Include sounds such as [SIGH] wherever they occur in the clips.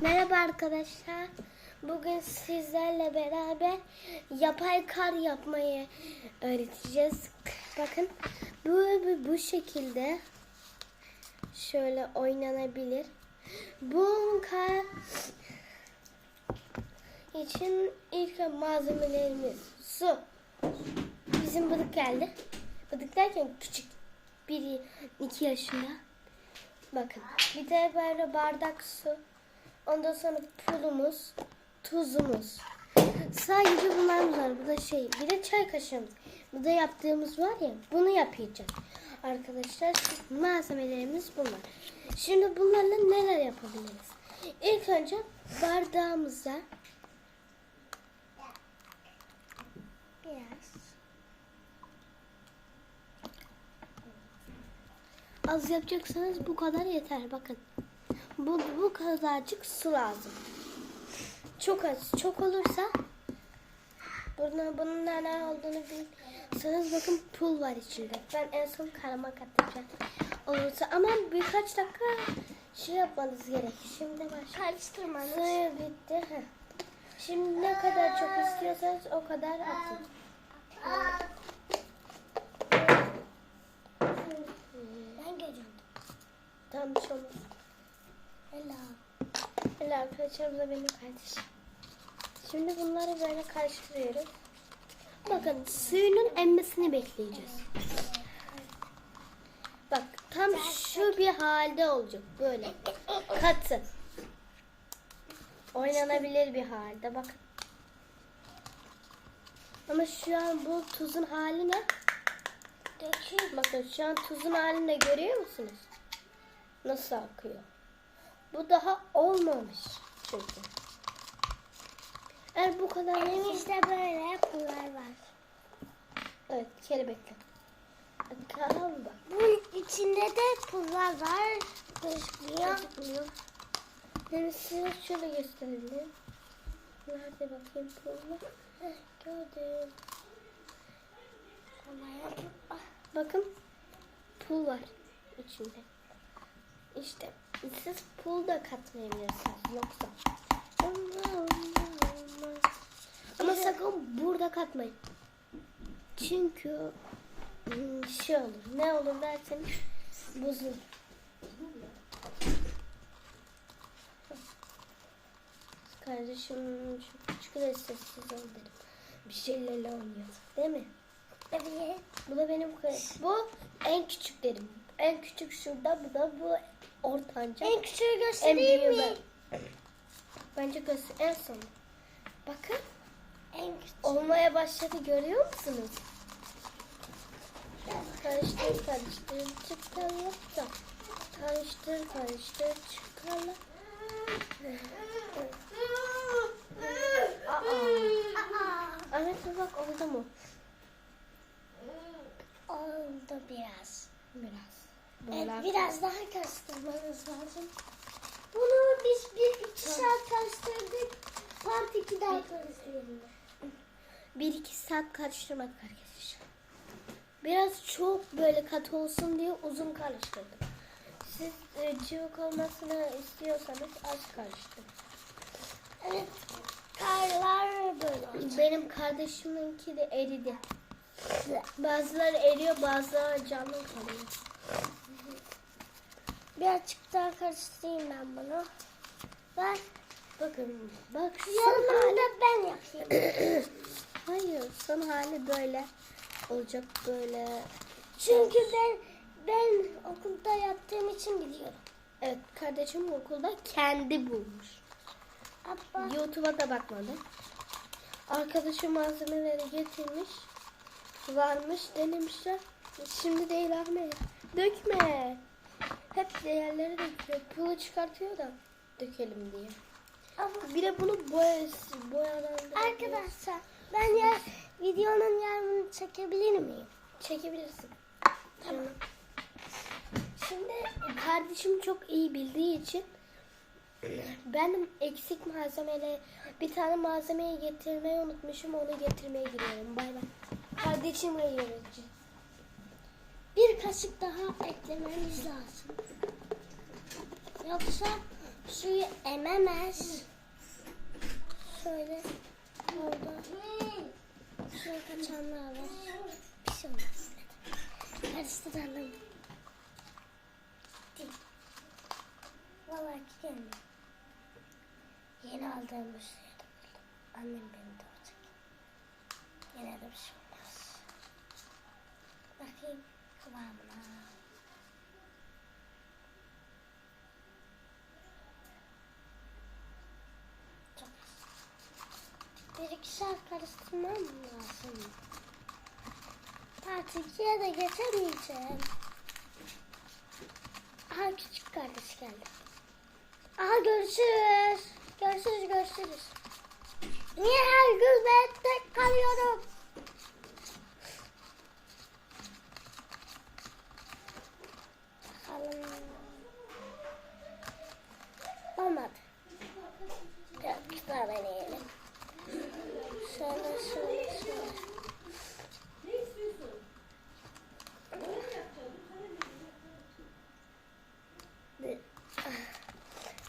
Merhaba arkadaşlar. Bugün sizlerle beraber yapay kar yapmayı öğreteceğiz. Bakın bu bu, bu şekilde şöyle oynanabilir. Bu kar için ilk malzemelerimiz su. Bizim bıdık geldi. Bıdık derken küçük. Bir iki yaşında. Bakın bir de böyle bardak su. Ondan sonra pulumuz, tuzumuz. Sadece bunlarımız var. Bu da şey, bir de çay kaşığımız. Bu da yaptığımız var ya, bunu yapacağız. Arkadaşlar malzemelerimiz bunlar. Şimdi bunlarla neler yapabiliriz? İlk önce bardağımıza biraz Az yapacaksanız bu kadar yeter. Bakın. Bu, bu kadarcık su lazım. Çok az. Çok olursa bunun, bunun ne olduğunu bilirseniz bakın pul var içinde. Ben en son karama katacağım. Olursa ama birkaç dakika şey yapmanız gerek. Şimdi baş. Karıştırmanız. Suyu bitti. Heh. Şimdi ne kadar çok istiyorsanız o kadar atın. Ben görüyorum. Tam bir şey olmaz. Hello. Öyle arkadaşlar bu da benim kardeşim. Şimdi bunları böyle karıştırıyoruz. Bakın suyunun emmesini bekleyeceğiz. Bak tam şu bir halde olacak böyle katı. Oynanabilir bir halde bakın. Ama şu an bu tuzun hali ne? Bakın şu an tuzun halini de görüyor musunuz? Nasıl akıyor? Bu daha olmamış çünkü. Eğer bu kadar Benim işte böyle pullar var. Evet kelebekle. Tamam bak. Bunun içinde de pullar var. Gözükmüyor. Gözükmüyor. Yani size şöyle gösterelim. Nerede bakayım pullu? Heh, gördüm. Bakın pul var içinde. İşte siz pul da katmayabilirsiniz yoksa. Ama sakın burada katmayın. Çünkü hmm, şey olur. Ne olur derseniz bozulur. Kardeşim şu küçük de sessiz ol dedim. Bir şeylerle oynuyor. Değil mi? Evet. Bu da benim kare- Bu en küçük dedim. En küçük şurada, bu da bu ortanca. En küçüğü En göstereyim büyüğü mi? ben. Bence göster en son. Bakın En küçük. olmaya başladı görüyor musunuz? Karıştır karıştır çıkar yoksa. Karıştır karıştır çıkarla. Aa, Ahmet bir bak oldu mu? oldu biraz. Biraz. Evet, biraz daha karıştırmanız lazım. Bunu biz bir iki saat karıştırdık. Part iki daha karıştıralım. Bir iki saat karıştırmadık arkadaşlar. Biraz çok böyle katı olsun diye uzun karıştırdım. Siz e, cıvık olmasını istiyorsanız az karıştırın. Evet. Karlar böyle olacak. Benim kardeşiminki de eridi. Bazıları eriyor bazıları canlı kalıyor. Birazcık daha karıştırayım ben bunu. Bak. Bakın bak son hali. da ben yapayım. [CLEARS THROAT] Hayır son hali böyle olacak böyle. Çünkü ben ben okulda yaptığım için biliyorum. Evet kardeşim okulda kendi bulmuş. Abba. YouTube'a da bakmadı. Arkadaşı malzemeleri getirmiş. Varmış denemişler. Şimdi değil Ahmet. Dökme. Hep değerleri döküyor. Pulu çıkartıyor da dökelim diye. Abba. Bir de bunu boyası, boyadan da Arkadaşlar ben ya videonun yarını çekebilir miyim? çekebilirsin. Tamam. Şimdi kardeşim çok iyi bildiği için ben eksik malzemeyle bir tane malzemeyi getirmeyi unutmuşum onu getirmeye gidiyorum. Bay bay. Kardeşimle yöneteceğim. Bir kaşık daha eklememiz lazım. Yoksa Suyu ememez. Şöyle orada suya kaçanlar var. Bir şey olmaz. Karıştıralım. Değil. Vallahi gelmiyor. Yeni aldığım bu suyu. Annem beni doğuracak. Yine de bir şey az. Bir iki saat karıştırmam lazım. Part 2'ye de geçemeyeceğim. Aha küçük kardeş geldi. Aha görüşürüz. Görüşürüz görüşürüz. Niye her gün ben tek kalıyorum? Bakalım. Olmadı. Biraz daha deneyelim. Şöyle şöyle şöyle. Bir-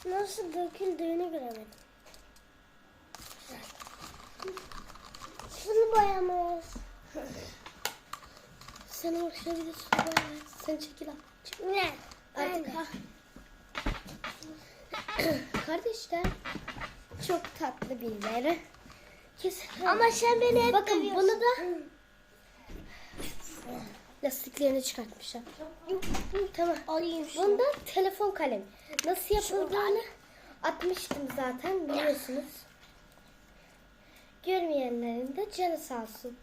Nasıl döküldüğünü göremedim. Güzel. Boyamız. Sen oraya bir de su var. Sen çekil al. Ne? Artık ha. Kardeşler çok tatlı birileri. Kesin. Ama sen beni hep Bakın dövüyorsun. bunu da lastiklerini çıkartmışlar. Tamam. Alayım şunu. Bunda telefon kalemi. Nasıl yapıldığını atmıştım zaten biliyorsunuz. Görmeyenlerin de canı sağ olsun.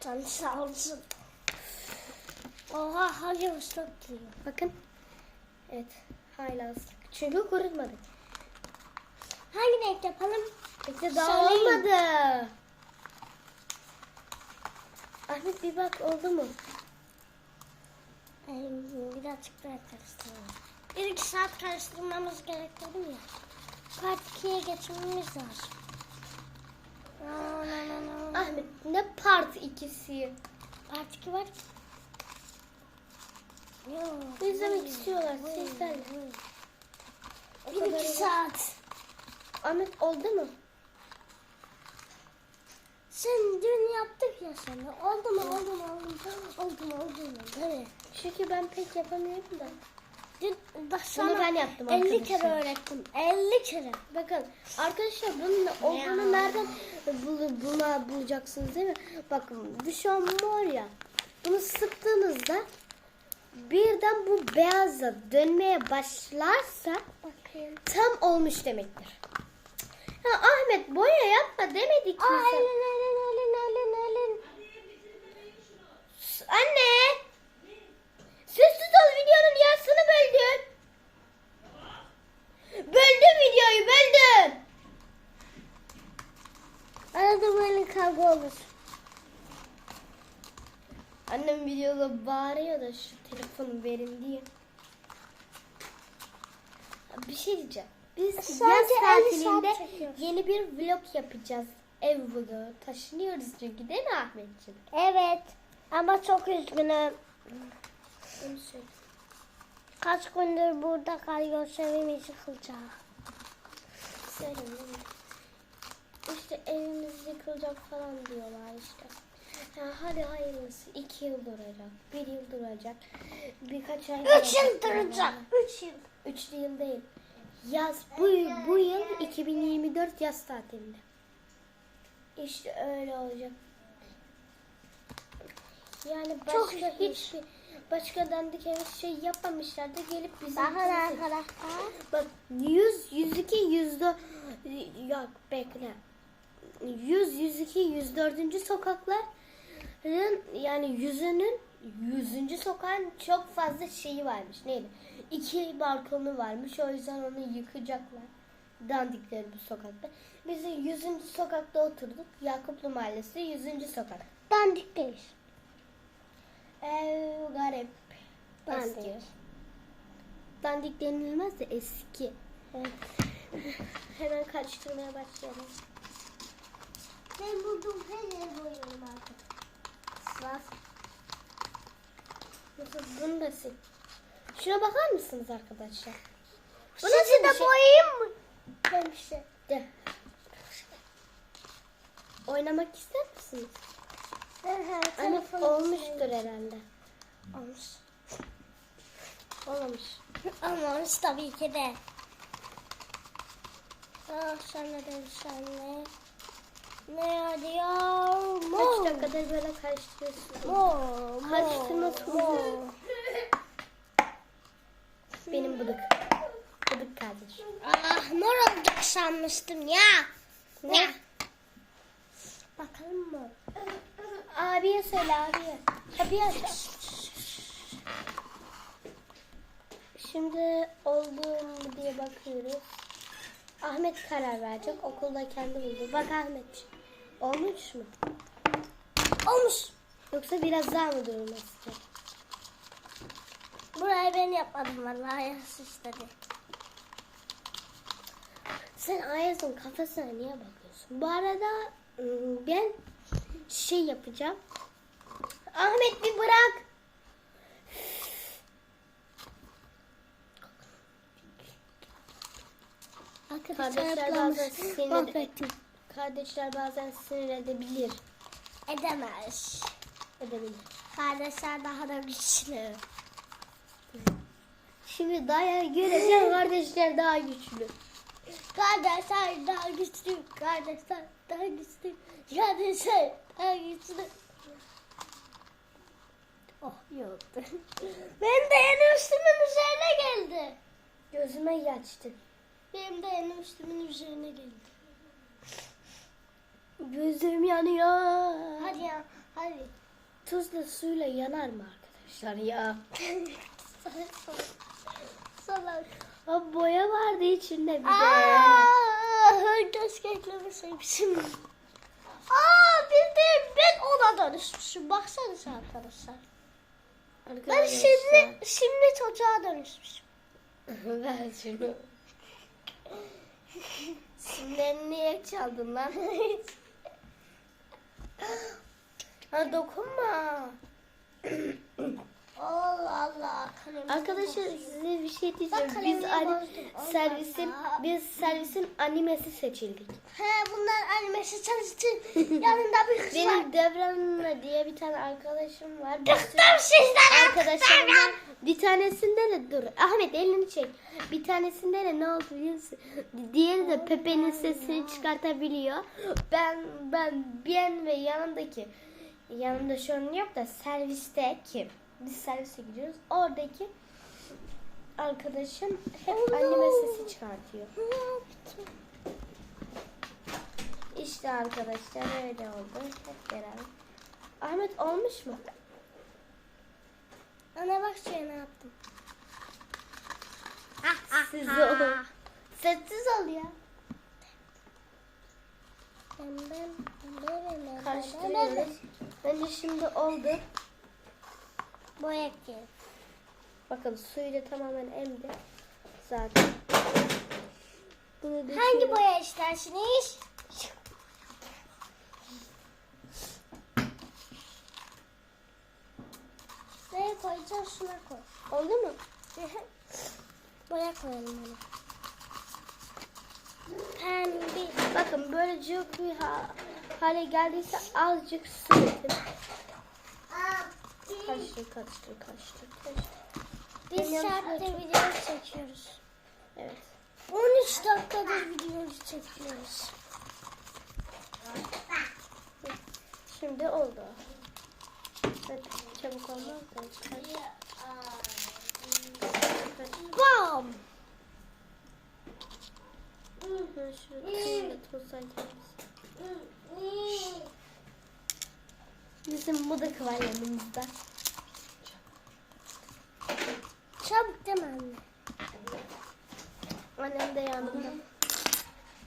Canı sağ olsun. Oha hacı ıslak diyor. Bakın. Evet. Hala ıslık. Çünkü kurutmadık. Hangi renk yapalım? Bekle daha Söyleyin. olmadı. Ahmet bir bak oldu mu? Ee, birazcık daha karıştıralım. Bir iki saat karıştırmamız gerek dedim ya. Part 2'ye geçmemiz lazım. No, no, no, no. Ahmet ne part ikisi? Part 2 var ki. Yok. İzlemek istiyorlar. O Bir iki saat. Ahmet oldu mu? Sen dün yaptık ya sana. Oldu mu oldu mu oldu mu? Oldu mu oldu mu? Böyle. Çünkü ben pek yapamıyorum da. Dün sana ben yaptım 50 kere öğrettim. 50 kere. Bakın arkadaşlar bunun olduğunu nereden bul buna bulacaksınız değil mi? Bakın bu şu an mor ya. Bunu sıktığınızda birden bu beyaza dönmeye başlarsa Bakayım. tam olmuş demektir. Ya Ahmet boya yapma demedik mi Aa sen? elin elin elin elin elin. Anne! Sessiz ol videonun yarısını böldün. Böldün videoyu böldün. Arada böyle kavga olur. Annem videoda şu telefonu verin diye. Bir şey diyeceğim. Biz Sadece yaz 50 saat tatilinde yeni bir vlog yapacağız. Ev vlogu. Taşınıyoruz çünkü değil mi Ahmetciğim? Evet. Ama çok üzgünüm. Kaç gündür burada kalıyor evimiz yıkılacak. Söyle? İşte evimiz yıkılacak falan diyorlar işte. Ya hadi hayırlısı. iki yıl duracak. Bir yıl duracak. Birkaç ay. Üç yıl duracak. Üç yıl. Üç yıl değil. Yaz bu, bu yıl 2024 yaz tatilinde. İşte öyle olacak. Yani başka Çok hiçbir başka dandik şey yapmamışlar da gelip bizim Bakın arkadaşlar. Bak 100, 102, 104 yok bekle. 100, 102, 104. sokakların yani yüzünün 100. sokağın çok fazla şeyi varmış. Neydi? İki balkonu varmış. O yüzden onu yıkacaklar. Dandikleri bu sokakta. Biz 100. sokakta oturduk. Yakuplu Mahallesi 100. sokak. Dandik değil. Garip. Dandik. Eski. Dandik denilmez de eski. Evet. [LAUGHS] Hemen karıştırmaya başlayalım. Ben buldum yeri boyuyorum artık. Bas. Bunu da sil. Şuna bakar mısınız arkadaşlar? Bunu size de şey? boyayayım mı? Demişti. De. Oynamak ister misiniz? Evet. Ama olmuştur şey. herhalde. Olmuş. Olmuş. Olmamış tabii ki de. Ah sen de sen de. Ne diyor? Kaç dakikadır böyle karıştırıyorsun. Mor. Karıştırma tuzu. Benim bıdık. Bıdık kardeşim. Ah mor olduk sanmıştım ya. Ne? Bakalım mı? Abiye söyle abiye. Kapıyı aç. Şimdi oldu mu diye bakıyoruz. Ahmet karar verecek. Okulda kendi buldu. Bak Ahmet. Olmuş mu? Olmuş. Yoksa biraz daha mı istiyor? Burayı ben yapmadım vallahi Ayas istedi. Sen Ayaz'ın kafasına niye bakıyorsun? Bu arada ım, ben şey yapacağım. Ahmet bir bırak. Bazen sinir, Mahvettim. Kardeşler bazen sinir edebilir. Edemez. Edebilir. Kardeşler daha da güçlü. Şimdi dayağı göreceğim kardeşler daha güçlü. Kardeşler daha güçlü. Kardeşler daha güçlü. Kardeşler daha güçlü. Oh yoktu. Benim de yeni üstümün üzerine geldi. Gözüme yaştı. Benim de yeni üstümün üzerine geldi. Gözüm yanıyor. Hadi ya hadi. Tuzla suyla yanar mı arkadaşlar ya? [LAUGHS] Salak. Ha, boya vardı içinde bir de. Aa, keşke eklemeseymişim. Aa bildim ben ona dönüşmüşüm. Baksanıza arkadaşlar. Ben Arkadaşlar. şimdi şimdi çocuğa dönüşmüşüm. Ver [LAUGHS] şunu. Simlerini niye çaldın lan? [LAUGHS] ha dokunma. Allah Allah. Arkadaşlar size bir şey Bak diyeceğim. Biz kalemimi ani- servisin biz servisin animesi seçildik. He bunlar animesi çalıştı. Yanında bir kız var. Benim Devran diye bir tane arkadaşım var. Bıktım sizden Arkadaşım. Bir tanesinde de dur. Ahmet elini çek. Bir tanesinde de ne oldu biliyor musun? Diğeri de Pepe'nin sesini çıkartabiliyor. Ben ben ben ve yanındaki yanımda şu an yok da serviste kim? Biz servise gidiyoruz. Oradaki arkadaşım hep anneme sesi çıkartıyor. İşte arkadaşlar öyle oldu. Hep beraber. Ahmet olmuş mu? Ana bak şuraya ne yaptım. Siz ol. Sessiz ol ya. Ben ben ben ben Karıştırıyoruz. Bence şimdi oldu. Boya ki. Bakın suyu da tamamen emdi. Zaten. Bunu Hangi boya istersiniz? Nereye koyacağız? Şuna koy. Oldu mu? [LAUGHS] boya koyalım ona. Pembe. Bakın böyle cıvık bir ha- hale geldiyse azıcık su etin. Karıştır, karıştır, karıştır, karıştır. Benim saatte video çekiyoruz. Evet. 13 dakikadır video çekiyoruz. Şimdi oldu. Evet, çabuk olmaz da. Bizim bu da kıvar yanımızda. Çabuk deme anne. Annem de yanımda.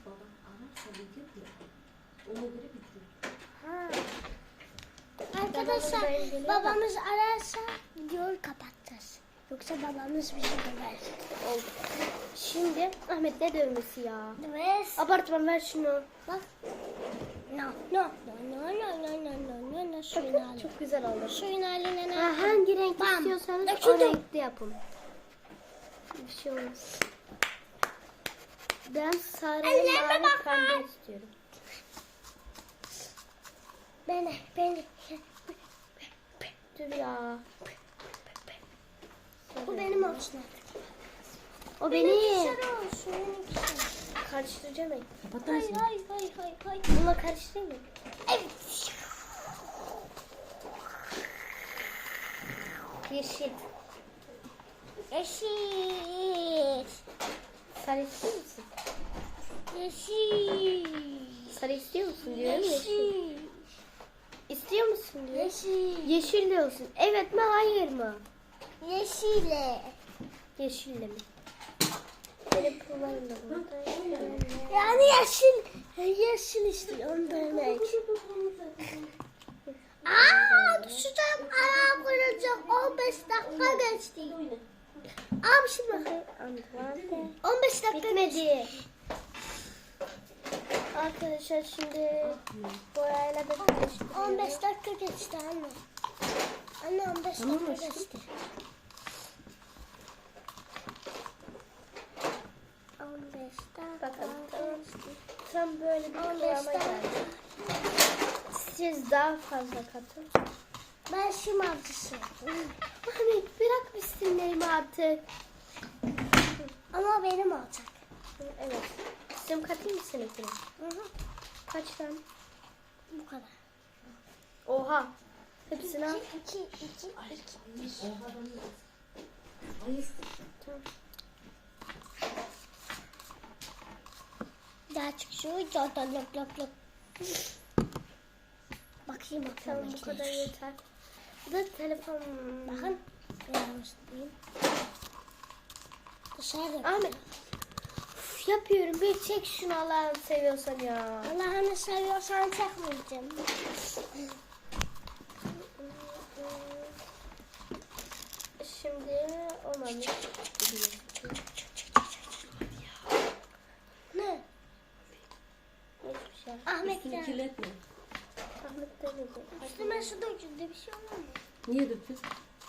Babam anamsa bir gün ya. Onu biri bitir. Arkadaşlar babamız ararsa diyor kapatacağız. Yoksa babamız bizi döver. Oldu. Şimdi Ahmet ne dövmesi ya? Dövmez. Abartma ver şunu. Bak. No. No. No no no no no no no Bakın no. çok güzel oldu. Suyun haline ne? Ha, hangi renk Bam. istiyorsanız Dök, o renkte yapın. Bir şey olmaz. Ben sarı mavi pembe istiyorum. Beni, beni. Dur ya. Bu benim olsun. O Benim benim. olsun. Karıştıracağım ben. Kapatar Hayır, mısın? hayır, hayır, hayır, hayır. Bununla karıştırayım mı? Evet. Yeşil. Yeşil. Sarı istiyor musun? Yeşil. Sarı istiyor musun diyorum yeşil. Yeşil. İstiyor musun diyor. Yeşil. Yeşil de olsun. Evet mi hayır mı? Yeşile. Yeşille mi? Da. Yani yeşil. Yeşil istiyorum demek. Aa düşeceğim. Ayağım kırılacak. 15 dakika geçti. Abi şimdi. 15 dakika Bitmedi. Arkadaşlar şimdi Bora'yla bir 15 dakika geçti anne. Anne 15 dakika tamam, geçti. 15 dakika. Bakalım. Sen böyle bir kıyama geldin. Siz daha fazla katın. Ben şimdi avcısıyım. Mami bırak bir sinirimi artık. Ama benim olacak. Evet. Sim katayım mı seninkine? Hı hı. Kaç tane? Bu kadar. Oha. Hepsini al. 2, 2, 2, 2. Daha çık şu zaten lop lop lop. Bakayım bakayım. Tamam bu kadar yeter. Bu da telefon. Bakın. Yavaşlayayım. Dışarı. Ahmet. Yapıyorum. Bir çek şunu Allah'ını seviyorsan ya. Allah'ını seviyorsan çekmeyeceğim. Şimdi olmamış. Ne? Hiçbir şey. Ahmet Üstünü ya. kirletme. Ahmet de dedi. Üstüme su döküldü bir şey olmaz mı? Niye döktün?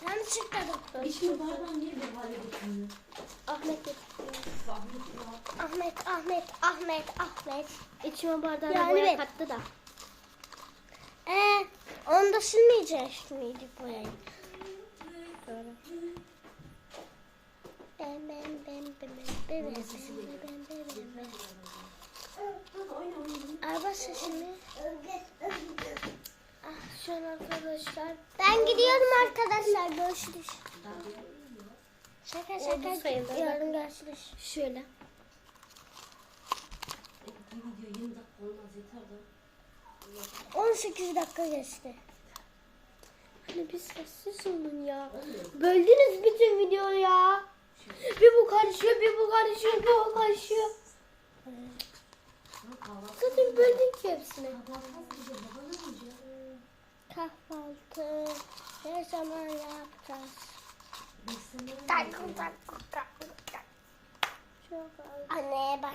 Yanlışlıkla döktüm. İçme bardağı niye bu hale getirdin? Ahmet. Ahmet, Ahmet, Ahmet, Ahmet. İçime bardağına Yani boya ben- kattı da. Ee, onu da silmeyecek miydik burayı? Böyle. Ben, ben, ben, ben, ben, ben, ben, ben, ben, ben, ben. Araba sesini. Ah, şu an arkadaşlar. Ben gidiyorum arkadaşlar. Görüşürüz. Şaka şaka. Yarın görüşürüz. Şöyle. Bir video 20 dakika olmaz yeter de. 18 dakika geçti. Hani bir sessiz olun ya. Böldünüz bütün videoyu ya. Bir bu karışıyor, bir bu karışıyor, bir o karışıyor. Zaten böldük ki hepsini. Kahvaltı ne zaman yapacağız? Tak, tak, tak, tak. Çok az. Anne bak.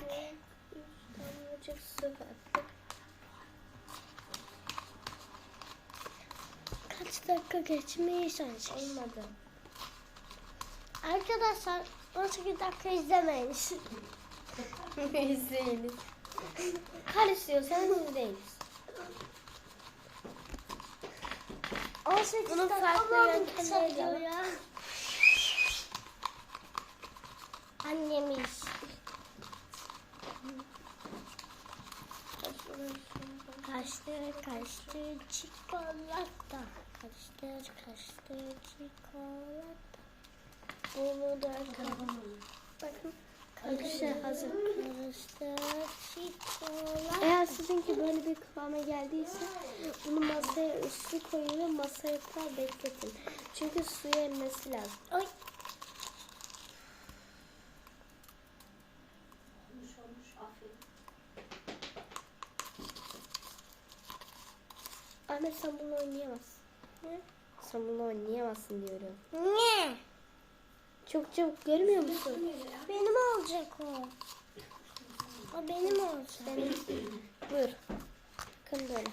Damlacık su attık. Kaç dakika geçmiş sence? Olmadı. Arkadaşlar 18 dakika izlemeyin. İzleyiniz. [LAUGHS] Karıştırıyorsanız izleyin. Bunun farklı yöntemleri de var. Annemiz. Kaşları kaşları çikolata. Kaşları kaşları çikolata. Bunu da Bakın. Arkadaşlar hazır. Çikolata. Eğer sizinki böyle bir kıvama geldiyse bunu masaya üstü koyun ve masaya kadar bekletin. Çünkü suyu emmesi lazım. Oy. Ahmet sen bunu oynayamazsın. Ne? Sen bunu oynayamazsın diyorum. Ne? Çok çabuk görmüyor musun? Benim olacak o. O benim olacak. Benim. Buyur. Bakın böyle.